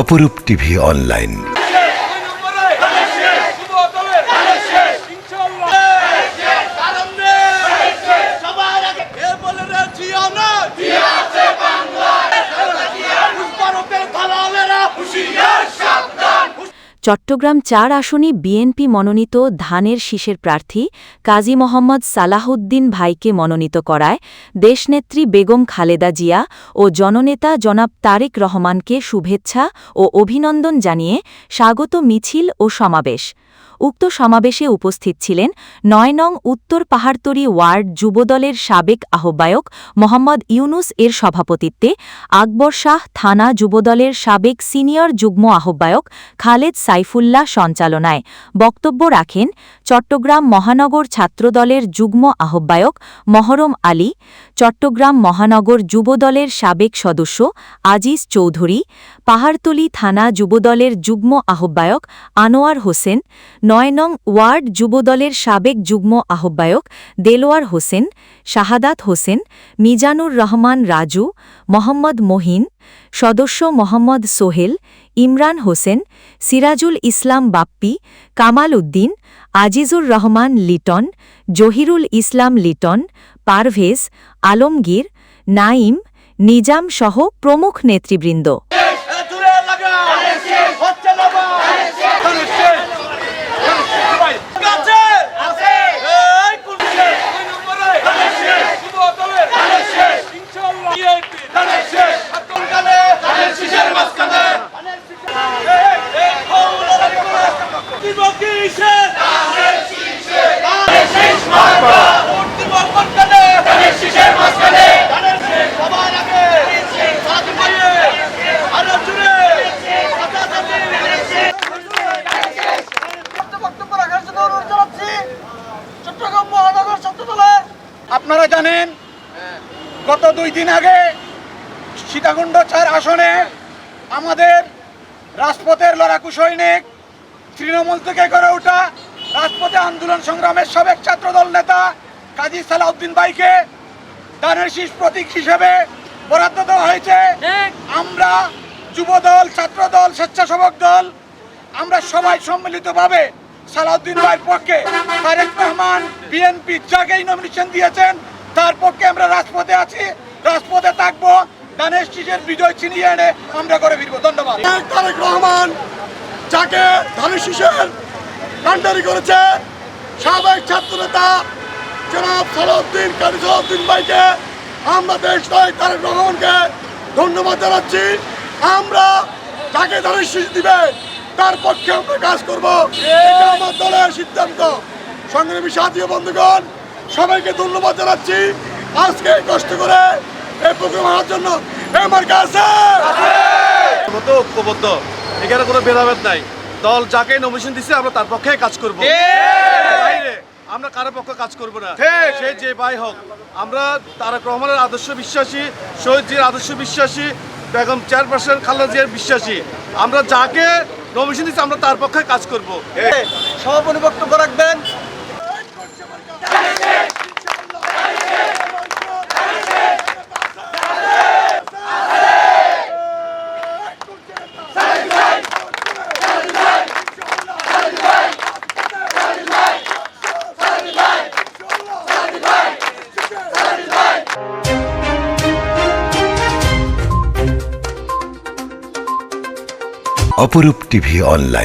অপরূপ TV online. Chittagong চার আসনে বিএনপি মনোনীত ধানের শীষের প্রার্থী কাজী মোহাম্মদ সালাহউদ্দিন ভাইকে মনোনীত করায় দেশনেত্রী বেগম খালেদা জিয়া ও জননেতা জনাব তারেক রহমানকে শুভেচ্ছা ও অভিনন্দন জানিয়ে স্বাগত মিছিল ও সমাবেশ। উক্ত সমাবেশে উপস্থিত ছিলেন নয় নং উত্তর পাহাড়তরি ওয়ার্ড যুবদলের সাবেক আহ্বায়ক মোহাম্মদ ইউনুস এর সভাপতিত্বে আকবর শাহ থানা যুবদলের সাবেক সিনিয়র যুগ্ম আহ্বায়ক খালেদ সাইফুল্লাহ সঞ্চালনায় বক্তব্য রাখেন চট্টগ্রাম মহানগর ছাত্রদলের যুগ্ম আহ্বায়ক মহরম আলী, চট্টগ্রাম মহানগর যুবদলের সাবেক সদস্য আজিজ চৌধুরী, পাহাড়তলি থানা যুবদলের যুগ্ম আহ্বায়ক আনোয়ার হোসেন নয় নং ওয়ার্ড যুবদলের সাবেক যুগ্ম আহ্বায়ক দেলোয়ার হোসেন, শাহাদাত হোসেন, মিজানুর রহমান রাজু, মোহাম্মদ মহিন, সদস্য মোহাম্মদ সোহেল, ইমরান হোসেন, সিরাজুল ইসলাম বাপ্পি, কামাল উদ্দিন, আজিজুর রহমান লিটন, জহিরুল ইসলাম লিটন, পারভেজ, আলমগীর, নাইম, নিজাম সহ প্রমুখ নেতৃবৃন্দ দূরে লাগা হচ্ছে না বা আছে আছে এই কুলছে ওই নম্বরে আছে শুভ দলে আছে ইনশাআল্লাহ ভিআইপি আছে আতন কালে শিশের মাঝখানে এই এই কৌল করে দিব কি সে দিব কোনখানে শিশের মাঝখানে সবার আগে সাথে পাইয়ে আরও জুড়ে বক্তব্য রাখার জন্য অনুরোধ জানাচ্ছি চট্টগ্রাম মহানগর ছাত্রদলের আপনারা জানেন গত দুই দিন আগে সীতাকুণ্ড চার আসনে আমাদের রাজপথের লড়াকু সৈনিক তৃণমূল থেকে গড়ে ওঠা রাজপথে আন্দোলন সংগ্রামের সাবেক ছাত্রদল নেতা কাজী সালাউদ্দিন ভাইকে দানের শীষ প্রতীক হিসেবে বরাদ্দ দেওয়া হয়েছে। আমরা যুবদল ছাত্রদল স্বেচ্ছাসেবক দল আমরা সবাই সম্মিলিতভাবে সালাউদ্দিন ভাইয়ের পক্ষে তারেক রহমান, বিএনপি যাকেই নমিনেশন দিয়েছেন। তার পক্ষে আমরা রাজপথে আছি। রাজপথে থাকব। দানের শীষের বিজয় ছিনিয়ে এনে আমরা করে ফিরবো। ধন্যবাদ। তারেক রহমান যাকে ধানের শীষের কান্ডারি করেছে, সাবেক ছাত্রনেতা জনাব সালাউদ্দিন কারি সালাউদ্দিন ভাইকে আমরা দেশ নয়, তারেক রহমানকে ধন্যবাদ জানাচ্ছি। আমরা যাকে ধানের শীষ দিবে তার পক্ষে আমরা কাজ করব। এটা আমার দলের সিদ্ধান্ত। সংগ্রামী সাথী ও বন্ধুগণ সবাইকে ধন্যবাদ জানাচ্ছি। আজকে কষ্ট করে এই প্রোগ্রাম আনার জন্য আমার কাছে মতো ঐক্যবদ্ধ। এখানে কোনো ভেদাভেদ নাই। দল যাকে নমিনেশন দিচ্ছে আমরা তার পক্ষে কাজ করব। আমরা কারও পক্ষে কাজ করব না। সে যে ভাই হোক। আমরা তারেক রহমানের আদর্শ বিশ্বাসী শহীদজির আদর্শ বিশ্বাসী বেগম চেয়ারপারসন খালেদা জিয়ার বিশ্বাসী। আমরা যাকে নমিনেশন দিচ্ছে আমরা তার পক্ষে কাজ করব। সভাপতি বক্তব্য রাখবেন। অপরূপ টিভি অনলাইন